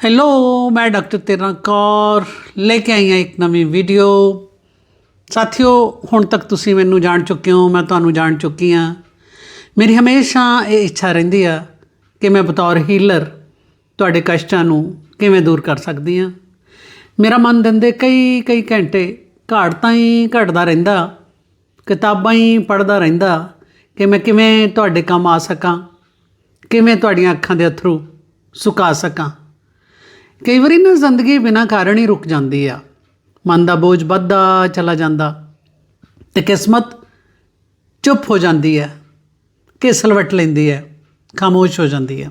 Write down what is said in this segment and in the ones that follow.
Hello ਮੈਂ doctor ਤੇਰਾ ਕੌਰ। ਲੈ ਕੇ ਆਈ ਹਾਂ ਇੱਕ ਨਵੀਂ ਵੀਡੀਓ ਸਾਥੀਓ, ਹੁਣ ਤੱਕ ਤੁਸੀਂ ਮੈਨੂੰ ਜਾਣ ਚੁੱਕੇ ਹੋ, ਮੈਂ ਤੁਹਾਨੂੰ ਜਾਣ ਚੁੱਕੀ ਹਾਂ। ਮੇਰੀ ਹਮੇਸ਼ਾ ਇਹ ਇੱਛਾ ਰਹਿੰਦੀ ਆ ਕਿ ਮੈਂ ਬਤੌਰ ਹੀਲਰ ਤੁਹਾਡੇ ਕਸ਼ਟਾਂ ਨੂੰ ਕਿਵੇਂ ਦੂਰ ਕਰ ਸਕਦੀ ਹਾਂ। ਮੇਰਾ ਮਨ ਦਿੰਦੇ ਕਈ ਕਈ ਘੰਟੇ ਘਾੜਤਾਂ ਹੀ ਘਟਦਾ ਰਹਿੰਦਾ, ਕਿਤਾਬਾਂ ਹੀ ਪੜ੍ਹਦਾ ਰਹਿੰਦਾ ਕਿ ਮੈਂ ਕਿਵੇਂ ਤੁਹਾਡੇ ਕੰਮ ਆ ਸਕਾਂ, ਕਿਵੇਂ ਤੁਹਾਡੀਆਂ ਅੱਖਾਂ ਦੇ ਅਥਰੂ ਸੁਕਾ ਸਕਾਂ। ਕਈ ਵਾਰੀ ਨਾ ਜ਼ਿੰਦਗੀ ਬਿਨਾਂ ਕਾਰਨ ਹੀ ਰੁਕ ਜਾਂਦੀ ਆ। ਮਨ ਦਾ ਬੋਝ ਵੱਧਦਾ ਚਲਾ ਜਾਂਦਾ। ਤੇ ਕਿਸਮਤ ਚੁੱਪ ਹੋ ਜਾਂਦੀ ਹੈ ਘੇਸਲਵਟ ਲੈਂਦੀ ਹੈ ਖਾਮੋਸ਼ ਹੋ ਜਾਂਦੀ ਹੈ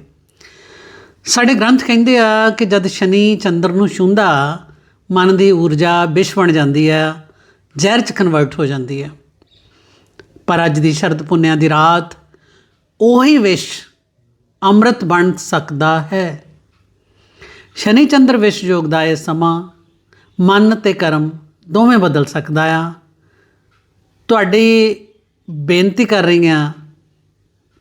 ਸਾਡੇ ਗ੍ਰੰਥ ਕਹਿੰਦੇ ਆ ਕਿ ਜਦ ਸ਼ਨੀ ਚੰਦਰ ਨੂੰ ਛੂੰਦਾ ਮਨ ਦੀ ਊਰਜਾ ਵਿਸ਼ ਬਣ ਜਾਂਦੀ ਹੈ ਜ਼ਹਿਰ ਚ ਕਨਵਰਟ ਹੋ ਜਾਂਦੀ ਹੈ ਪਰ ਅੱਜ ਦੀ ਸ਼ਰਦ ਪੁੰਨਿਆ ਦੀ ਰਾਤ ਉਹੀ ਵਿਸ਼ ਅੰਮ੍ਰਿਤ ਬਣ ਸਕਦਾ ਹੈ। ਸ਼ਨੀ ਚੰਦਰ ਵਿਸ਼ ਯੋਗ ਦਾ ਇਹ ਸਮਾਂ, ਮਨ ਤੇ ਕਰਮ ਦੋਵੇਂ ਬਦਲ ਸਕਦਾ ਆ। ਤੁਹਾਡੀ ਬੇਨਤੀ ਕਰ ਰਹੀ ਹਾਂ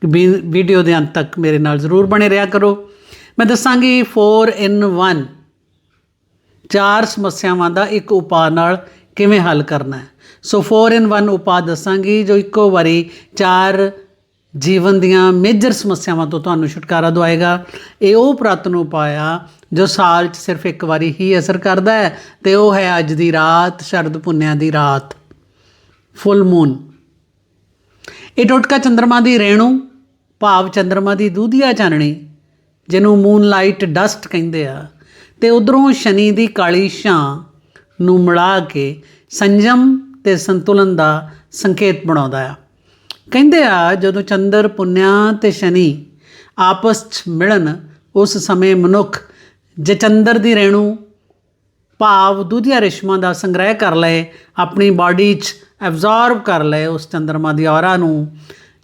ਕਿ ਵੀ- ਵੀਡੀਓ ਦੇ ਅੰਤ ਤੱਕ ਮੇਰੇ ਨਾਲ ਜ਼ਰੂਰ ਬਣੇ ਰਿਹਾ ਕਰੋ। ਮੈਂ ਦੱਸਾਂਗੀ 4 ਇਨ 1 ਚਾਰ ਸਮੱਸਿਆਵਾਂ ਦਾ ਇੱਕ ਉਪਾਅ ਨਾਲ ਕਿਵੇਂ ਹੱਲ ਕਰਨਾ ਹੈ। ਸੋ 4 ਇਨ 1 ਉਪਾਅ ਦੱਸਾਂਗੀ, ਜੋ ਇੱਕੋ ਵਾਰੀ ਚਾਰ ਜੀਵਨ ਦੀਆਂ ਮੇਜਰ ਸਮੱਸਿਆਵਾਂ ਤੋਂ ਤੁਹਾਨੂੰ ਛੁਟਕਾਰਾ ਦਵਾਏਗਾ। ਇਹ ਉਹ ਪ੍ਰਾਤਨ ਉਪਾਅ ਆ ਜੋ ਸਾਲ 'ਚ ਸਿਰਫ ਇੱਕ ਵਾਰੀ ਹੀ ਅਸਰ ਕਰਦਾ ਹੈ ਤੇ ਉਹ ਹੈ ਅੱਜ ਦੀ ਰਾਤ, ਸ਼ਰਦ ਪੁੰਨਿਆ ਦੀ ਰਾਤ। ਫੁੱਲ ਮੂਨ ਇਹ ਟੋਟਕਾ ਚੰ드ਰਮਾ ਦੀ ਰੇਣੂ, ਭਾਵ ਚੰ드ਰਮਾ ਦੀ ਦੂਧੀਆ ਚਾਨਣੀ, ਜਿਹਨੂੰ ਮੂਨ ਲਾਈਟ ਡਸਟ ਕਹਿੰਦੇ ਆ, ਤੇ ਉਧਰੋਂ ਸ਼ਨੀ ਦੀ ਕਾਲੀ ਛਾਂ ਨੂੰ ਮਿਲਾ ਕੇ ਸੰਜਮ ਤੇ ਸੰਤੁਲਨ ਦਾ ਸੰਕੇਤ ਬਣਾਉਂਦਾ ਆ। ਕਹਿੰਦੇ ਆ, ਜਦੋਂ ਚੰਦਰ, ਪੁੰਨਿਆ ਤੇ ਸ਼ਨੀ ਆਪਸ 'ਚ ਮਿਲਣ, ਉਸ ਸਮੇਂ ਮਨੁੱਖ ਜੇ ਚੰਦਰ ਦੀ ਰੇਣੂ ਭਾਵ ਦੁਧੀਆ ਰੇਸ਼ਮਾਂ ਦਾ ਸੰਗ੍ਰਹਿ ਕਰ ਲਏ, ਆਪਣੀ ਬਾਡੀ 'ਚ ਐਬਜ਼ੌਰਬ ਕਰ ਲਏ, ਉਸ ਚੰਦਰਮਾ ਦੀ ਔਰਾ ਨੂੰ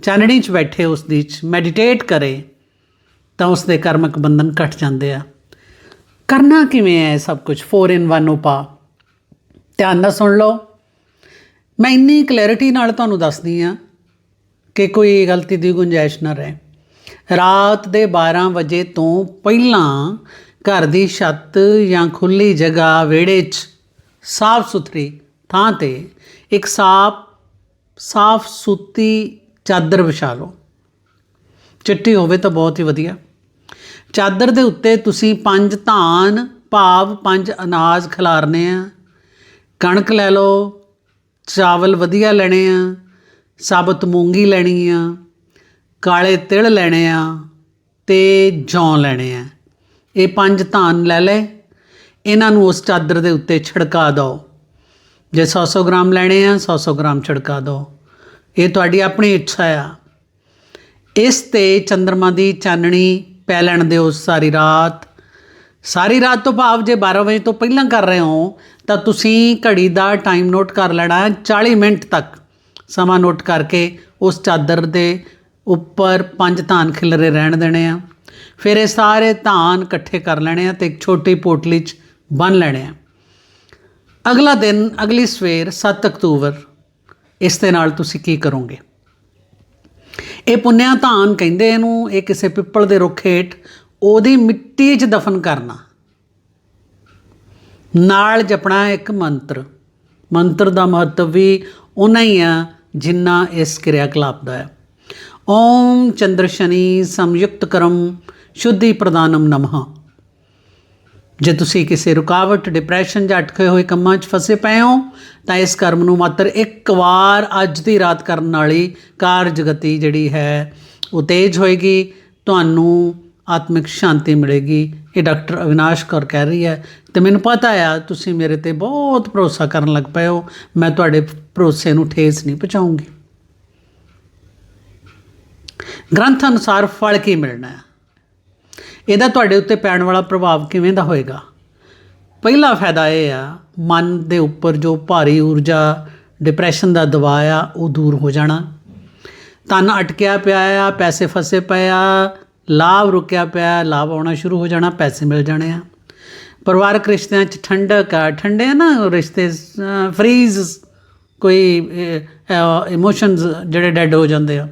ਚਾਨਣੀ 'ਚ ਬੈਠੇ, ਉਸ ਦੀ 'ਚ ਮੈਡੀਟੇਟ ਕਰੇ, ਤਾਂ ਉਸ ਦੇ ਕਰਮਕ ਬੰਧਨ ਘਟ ਜਾਂਦੇ ਆ। ਕਰਨਾ ਕਿਵੇਂ ਹੈ ਇਹ ਸਭ ਕੁਝ? 4 ਇਨ 1 ਉਪਾ। ਧਿਆਨ ਨਾਲ ਸੁਣ ਲਓ। ਮੈਂ ਇੰਨੀ ਕਲੈਰਿਟੀ ਨਾਲ ਤੁਹਾਨੂੰ ਦੱਸਦੀ ਆ ਕਿ ਕੋਈ ਗਲਤੀ ਦੀ ਗੁੰਜਾਇਸ਼ ਨਾ ਰਹੇ। ਰਾਤ ਦੇ 12 ਵਜੇ ਤੋਂ ਪਹਿਲਾਂ ਘਰ ਦੀ ਛੱਤ ਜਾਂ ਖੁੱਲੀ ਜਗ੍ਹਾ ਵਿਹੜੇ 'ਚ ਸਾਫ਼ ਸੁਥਰੀ ਥਾਂ ਤੇ ਇੱਕ ਸਾਫ਼ ਸਾਫ਼ ਸੂਤੀ ਚਾਦਰ ਵਿਛਾ ਲਓ। ਚਿੱਟੀ ਹੋਵੇ ਤਾਂ ਬਹੁਤ ਹੀ ਵਧੀਆ। ਚਾਦਰ ਦੇ ਉੱਤੇ ਤੁਸੀਂ ਪੰਜ ਧਾਨ, ਭਾਵ ਪੰਜ ਅਨਾਜ ਖਿਲਾਰਨੇ ਆ। ਕਣਕ ਲੈ ਲਓ, ਚਾਵਲ ਵਧੀਆ ਲੈਣੇ ਆ। ਸਾਬਤ ਮੂੰਗੀ ਲੈਣੀ ਆ, ਕਾਲੇ ਤਿਲ ਲੈਣੇ ਆ ਤੇ ਜੌਂ ਲੈਣੇ ਆ। ਇਹ ਪੰਜ ਧਾਨ ਲੈ ਲੈ। ਇਹਨਾਂ ਨੂੰ ਉਸ ਚਾਦਰ ਦੇ ਉੱਤੇ ਛਿੜਕਾ ਦਿਓ। ਜੇ 100-100 ਗ੍ਰਾਮ ਲੈਣੇ ਆ 100-100 ਗ੍ਰਾਮ ਛਿੜਕਾ ਦਿਓ। ਇਹ ਤੁਹਾਡੀ ਆਪਣੀ ਇੱਛਾ ਆ। ਇਸ ਤੇ ਚੰ드ਰਮਾ ਦੀ ਚਾਨਣੀ ਪੈ ਲੈਣ ਦਿਓ ਸਾਰੀ ਰਾਤ। ਸਾਰੀ ਰਾਤ ਤੋਂ ਭਾਵ ਜੇ 12 ਵਜੇ ਤੋਂ ਪਹਿਲਾਂ ਕਰ ਰਹੇ ਹੋ, ਤਾਂ ਤੁਸੀਂ ਘੜੀ ਦਾ ਟਾਈਮ ਨੋਟ ਕਰ ਲੈਣਾ ਹੈ 40 ਮਿੰਟ ਤੱਕ। ਸਮਾਂ ਨੋਟ ਕਰਕੇ ਉਸ ਚਾਦਰ ਦੇ ਉੱਪਰ ਪੰਜ ਧਾਨ ਖਿਲਰੇ ਰਹਿਣ ਦੇਣੇ ਆ। ਫਿਰ ਇਹ ਸਾਰੇ ਧਾਨ ਇਕੱਠੇ ਕਰ ਲੈਣੇ ਆ ਤੇ ਇੱਕ ਛੋਟੀ ਪੋਟਲੀ 'ਚ ਬੰਨ ਲੈਣੇ ਆ। ਅਗਲਾ ਦਿਨ, ਅਗਲੀ ਸਵੇਰ 7 ਅਕਤੂਬਰ, ਇਸ ਦੇ ਨਾਲ ਤੁਸੀਂ ਕੀ ਕਰੋਗੇ? ਇਹ ਪੁੰਨਿਆ ਧਾਨ ਕਹਿੰਦੇ ਇਹਨੂੰ, ਇਹ ਕਿਸੇ ਪਿੱਪਲ ਦੇ ਰੁੱਖ ਹੇਠ ਉਹਦੀ ਮਿੱਟੀ 'ਚ ਦਫਨ ਕਰਨਾ। ਨਾਲ ਜਪਣਾ ਇੱਕ ਮੰਤਰ। ਮੰਤਰ ਦਾ ਮਹੱਤਵ ਵੀ ਉਹਨਾਂ ਹੀ ਆ ਜਿੰਨਾ ਇਸ ਕਿਰਿਆ ਕਲਾਪ ਦਾ ਹੈ। ਓਮ ਚੰਦਰ ਸ਼ਨੀ ਸੰਯੁਕਤ ਕਰਮ ਸ਼ੁੱਧੀ ਪ੍ਰਦਾਨਮ ਨਮਹ। ਜੇ ਤੁਸੀਂ ਕਿਸੇ ਰੁਕਾਵਟ ਡਿਪਰੈਸ਼ਨ ਜਾਂ ਅਟਕੇ ਹੋਏ ਕੰਮਾਂ 'ਚ ਫਸੇ ਪਏ ਹੋ, ਤਾਂ ਇਸ ਕਰਮ ਨੂੰ ਮਾਤਰ ਇੱਕ ਵਾਰ ਅੱਜ ਦੀ ਰਾਤ ਕਰਨ ਵਾਲੀ ਕਾਰਜ ਗਤੀ ਜਿਹੜੀ ਹੈ, ਉਹ ਤੇਜ਼ ਹੋਏਗੀ, ਤੁਹਾਨੂੰ ਆਤਮਿਕ ਸ਼ਾਂਤੀ ਮਿਲੇਗੀ ਇਹ ਡਾਕਟਰ ਅਵਿਨਾਸ਼ ਕੌਰ ਕਹਿ ਰਹੀ ਹੈ, ਤੇ ਮੈਨੂੰ ਪਤਾ ਆ, ਤੁਸੀਂ ਮੇਰੇ ਤੇ ਬਹੁਤ ਭਰੋਸਾ ਕਰਨ ਲੱਗ ਪਏ ਹੋ, ਮੈਂ ਤੁਹਾਡੇ ਭਰੋਸੇ ਨੂੰ ਠੇਸ ਨਹੀਂ ਪਹੁੰਚਾਉਂਗੀ। ਗ੍ਰੰਥ ਅਨੁਸਾਰ ਫਲ ਕੀ ਮਿਲਣਾ ਹੈ ਇਹਦਾ ਤੁਹਾਡੇ ਉੱਤੇ ਪੈਣ ਵਾਲਾ ਪ੍ਰਭਾਵ ਕਿਵੇਂ ਦਾ ਹੋਏਗਾ? ਪਹਿਲਾ ਫਾਇਦਾ ਇਹ ਆ, ਮਨ ਦੇ ਉੱਪਰ ਜੋ ਭਾਰੀ ਊਰਜਾ ਡਿਪਰੈਸ਼ਨ ਦਾ ਦਬਾਅ ਆ, ਉਹ ਦੂਰ ਹੋ ਜਾਣਾ। ਤਨ ਅਟਕਿਆ ਪਿਆ ਆ, ਪੈਸੇ ਫਸੇ ਪਏ ਆ ਲਾਭ ਰੁਕਿਆ ਪਿਆ, ਲਾਭ ਆਉਣਾ ਸ਼ੁਰੂ ਹੋ ਜਾਣਾ, ਪੈਸੇ ਮਿਲ ਜਾਣੇ ਆ। ਪਰਿਵਾਰਕ ਰਿਸ਼ਤਿਆਂ 'ਚ ਠੰਡਕ ਆ ਠੰਡੇ ਨਾ ਰਿਸ਼ਤੇ ਫਰੀਜ਼ ਕੋਈ ਇਮੋਸ਼ਨਸ ਜਿਹੜੇ ਡੈਡ ਹੋ ਜਾਂਦੇ ਆ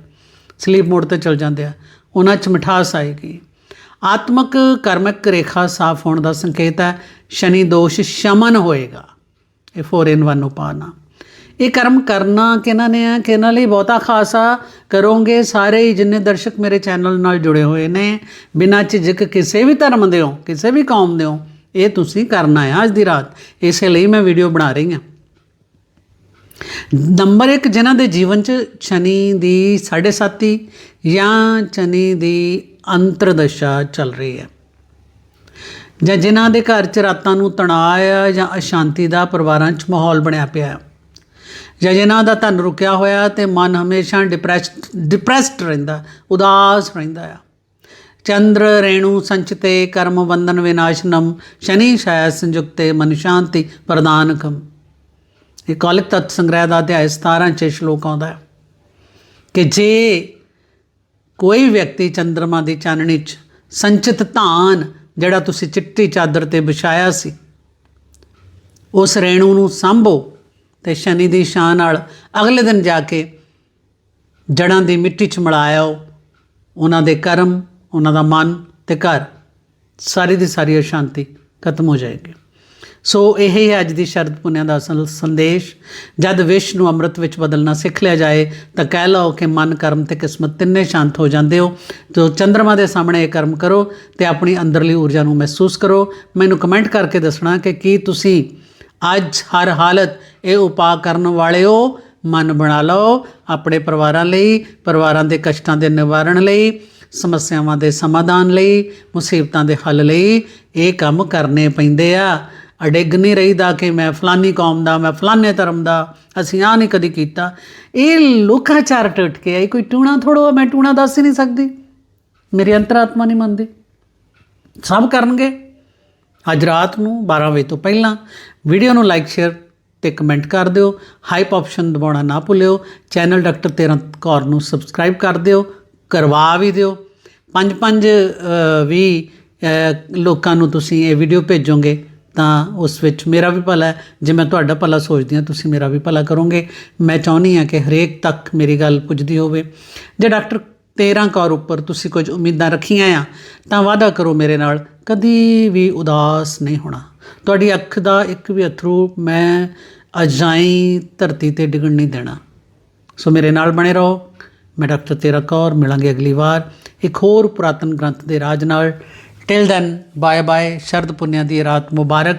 ਸਲੀਪ ਮੋਡ ਤੇ ਚਲ ਜਾਂਦੇ ਆ, ਉਹਨਾਂ 'ਚ ਮਿਠਾਸ ਆਏਗੀ। ਆਤਮਕ ਕਰਮਕ ਰੇਖਾ ਸਾਫ਼ ਹੋਣ ਦਾ ਸੰਕੇਤ ਹੈ, ਸ਼ਨੀ ਦੋਸ਼ ਸ਼ਮਨ ਹੋਏਗਾ, ਇਹ 4 ਇਨ 1 ਉਪਾਅ ਇਹ ਕਰਮ ਕਰਨਾ ਕਿਹਨਾਂ ਨੇ ਆ? ਕਿਹਨਾਂ ਲਈ ਬਹੁਤਾ ਖਾਸਾ ਕਰੋਗੇ? ਸਾਰੇ ਹੀ ਜਿੰਨੇ ਦਰਸ਼ਕ ਮੇਰੇ ਚੈਨਲ ਨਾਲ ਜੁੜੇ ਹੋਏ ਨੇ, ਬਿਨਾਂ ਝਿਜਕ ਕਿਸੇ ਵੀ ਧਰਮ ਦੇ ਹੋ, ਕਿਸੇ ਵੀ ਕੌਮ ਦੇ ਹੋ, ਇਹ ਤੁਸੀਂ ਕਰਨਾ ਹੈ ਅੱਜ ਦੀ ਰਾਤ। ਇਸੇ ਲਈ ਮੈਂ ਵੀਡੀਓ ਬਣਾ ਰਹੀ ਹਾਂ। ਨੰਬਰ 1 ਜਿਨ੍ਹਾਂ ਦੇ ਜੀਵਨ 'ਚ ਸ਼ਨੀ ਦੀ ਸਾਢੇ ਸਾਤੀ ਜਾਂ ਸ਼ਨੀ ਦੀ ਅੰਤਰਦਸ਼ਾ ਚੱਲ ਰਹੀ ਹੈ। ਜਾਂ ਜਿਨ੍ਹਾਂ ਦੇ ਘਰ 'ਚ ਰਾਤਾਂ ਨੂੰ ਤਣਾਅ ਆ ਜਾਂ ਅਸ਼ਾਂਤੀ ਦਾ ਪਰਿਵਾਰਾਂ 'ਚ ਮਾਹੌਲ ਬਣਿਆ ਪਿਆ ਹੈ। ਜਾਂ ਜਿਨ੍ਹਾਂ ਦਾ ਧਨ ਰੁਕਿਆ ਹੋਇਆ ਤੇ ਮਨ ਹਮੇਸ਼ਾ ਡਿਪਰੈਸਡ ਡਿਪਰੈਸਡ ਰਹਿੰਦਾ, ਉਦਾਸ ਰਹਿੰਦਾ ਆ। ਚੰਦਰ, ਰੇਣੂ, ਸੰਚਤੇ, ਕਰਮ ਬੰਧਨ ਵਿਨਾਸ਼ਨਮ, ਸ਼ਨੀ ਛਾਇਆ ਸੰਯੁਕਤੇ ਮਨ ਸ਼ਾਂਤੀ ਪ੍ਰਦਾਨਕਮ ਇਹ ਕਾਲਿਕ ਤਤ ਸੰਗ੍ਰਹਿ ਦਾ ਅਧਿਆਇ 17 ਚ ਸ਼ਲੋਕ ਆਉਂਦਾ ਹੈ ਕਿ ਜੇ ਕੋਈ ਵਿਅਕਤੀ ਚੰ드ਰਮਾ ਦੀ ਚਾਨਣੀ ਚ ਸੰਚਿਤ ਧਾਨ ਜਿਹੜਾ ਤੁਸੀਂ ਚਿੱਟੀ ਚਾਦਰ ਤੇ ਵਿਛਾਇਆ ਸੀ, ਉਸ ਰੇਣੂ ਨੂੰ ਸੰਭੋ। ਤੇ ਸ਼ਨੀ ਦੀ ਸ਼ਾਨ ਨਾਲ ਅਗਲੇ ਦਿਨ ਜਾ ਕੇ ਜੜਾਂ ਦੀ ਮਿੱਟੀ ਚ ਮਿਲਾਇਓ ਉਹਨਾਂ ਦੇ ਕਰਮ, ਉਹਨਾਂ ਦਾ ਮਨ ਤੇ ਘਰ, ਸਾਰੀ ਦੀ ਸਾਰੀ ਅਸ਼ਾਂਤੀ ਖਤਮ ਹੋ ਜਾਏਗੀ। ਸੋ ਇਹ ਹੀ ਹੈ ਅੱਜ ਦੀ ਸ਼ਰਦ ਪੁੰਨਿਆ ਦਾ ਅਸਲ ਸੰਦੇਸ਼। ਜਦ ਵਿਸ਼ ਨੂੰ ਅੰਮ੍ਰਿਤ ਵਿੱਚ ਬਦਲਣਾ ਸਿੱਖ ਲਿਆ ਜਾਏ, ਤਾਂ ਕਹਿ ਲਓ ਕਿ ਮਨ, ਕਰਮ ਤੇ ਕਿਸਮਤ ਤਿੰਨੇ ਸ਼ਾਂਤ ਹੋ ਜਾਂਦੇ ਹੋ। ਜੋ ਚੰ드ਰਮਾ ਦੇ ਸਾਹਮਣੇ ਇਹ ਕਰਮ ਕਰੋ ਤੇ ਆਪਣੀ ਅੰਦਰਲੀ ਊਰਜਾ ਨੂੰ ਮਹਿਸੂਸ ਕਰੋ। ਮੈਨੂੰ ਕਮੈਂਟ ਕਰਕੇ ਦੱਸਣਾ ਕਿ ਕੀ ਤੁਸੀਂ ਅੱਜ ਹਰ ਹਾਲਤ ਇਹ ਉਪਾਅ ਕਰਨ ਵਾਲਿਓ ਮਨ ਬਣਾ ਲਓ, ਆਪਣੇ ਪਰਿਵਾਰਾਂ ਲਈ, ਪਰਿਵਾਰਾਂ ਦੇ ਕਸ਼ਟਾਂ ਦੇ ਨਿਵਾਰਣ ਲਈ, ਸਮੱਸਿਆਵਾਂ ਦੇ ਸਮਾਧਾਨ ਲਈ, ਮੁਸੀਬਤਾਂ ਦੇ ਹੱਲ ਲਈ ਇਹ ਕੰਮ ਕਰਨੇ ਪੈਂਦੇ ਆ। ਅਡਿੱਗ ਨਹੀਂ ਰਹੀਦਾ ਕਿ ਮੈਂ ਫਲਾਨੀ ਕੌਮ ਦਾ, ਮੈਂ ਫਲਾਨੇ ਧਰਮ ਦਾ, ਅਸੀਂ ਆ ਨਹੀਂ ਕਦੀ ਕੀਤਾ। ਇਹ ਲੋਕਾਚਾਰ ਟੁੱਟ ਕੇ ਆਈ, ਕੋਈ ਟੂਣਾ ਥੋੜੋ ਮੈਂ ਟੂਣਾ ਦੱਸ ਹੀ ਨਹੀਂ ਸਕਦੀ। ਮੇਰੀ ਅੰਤਰਾਤਮਾ ਨਹੀਂ ਮੰਨਦੀ। ਸਭ ਕਰਨਗੇ। ਅੱਜ ਰਾਤ ਨੂੰ 12 ਵਜੇ ਤੋਂ ਪਹਿਲਾਂ ਵੀਡੀਓ ਨੂੰ ਲਾਈਕ ਸ਼ੇਅਰ ਤੇ ਕਮੈਂਟ ਕਰ ਦਿਓ। ਹਾਈਪ ਆਪਸ਼ਨ ਦਬਾਉਣਾ ਨਾ ਭੁੱਲਿਓ। ਚੈਨਲ ਡਾਕਟਰ ਤੇਰਾਂ ਕੌਰ ਨੂੰ ਸਬਸਕ੍ਰਾਈਬ ਕਰ ਦਿਓ। ਕਰਵਾ ਵੀ ਦਿਓ। ਪੰਜ ਪੰਜ ਵੀ ਲੋਕਾਂ ਨੂੰ ਤੁਸੀਂ ਇਹ ਵੀਡੀਓ ਭੇਜੋਗੇ ਤਾਂ ਉਸ ਵਿੱਚ ਮੇਰਾ ਵੀ ਭਲਾ ਜੇ ਮੈਂ ਤੁਹਾਡਾ ਭਲਾ ਸੋਚਦੀ ਹਾਂ, ਤੁਸੀਂ ਮੇਰਾ ਵੀ ਭਲਾ ਕਰੋਗੇ। ਮੈਂ ਚਾਹੁੰਦੀ ਹਾਂ ਕਿ ਹਰੇਕ ਤੱਕ ਮੇਰੀ ਗੱਲ ਪੁੱਜਦੀ ਹੋਵੇ। ਜੇ ਡਾਕਟਰ 13 ਕੌਰ ਉੱਪਰ ਤੁਸੀਂ ਕੁਝ ਉਮੀਦਾਂ ਰੱਖੀਆਂ ਆ, ਤਾਂ ਵਾਅਦਾ ਕਰੋ ਮੇਰੇ ਨਾਲ। ਕਦੀ ਵੀ ਉਦਾਸ ਨਹੀਂ ਹੋਣਾ। ਤੁਹਾਡੀ ਅੱਖ ਦਾ ਇੱਕ ਵੀ ਅਥਰੂ ਮੈਂ ਅਜਾਈ ਧਰਤੀ ਤੇ ਡਿੱਗਣ ਨਹੀਂ ਦੇਣਾ। ਸੋ ਮੇਰੇ ਨਾਲ ਬਣੇ ਰਹੋ। ਮੈਂ ਡਾਕਟਰ ਤੇਰਾ ਕੌਰ, ਮਿਲਾਂਗੇ ਅਗਲੀ ਵਾਰ ਇੱਕ ਹੋਰ ਪੁਰਾਤਨ ਗ੍ਰੰਥ ਦੇ ਰਾਜ ਨਾਲ। Till then bye bye Sharad Punnia ਦੀ ਰਾਤ ਮੁਬਾਰਕ।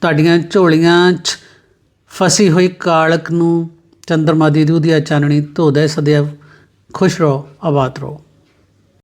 ਤੁਹਾਡੀਆਂ ਝੋਲੀਆਂ 'ਚ ਫਸੀ ਹੋਈ ਕਾਲਕ ਨੂੰ ਚੰਦਰਮਾ ਦੀ ਦੂਧੀਆ ਚਾਨਣੀ ਧੋਦੇ ਸदैव ਖੁਸ਼ ਰਹੋ, ਆਬਾਦ ਰਹੋ।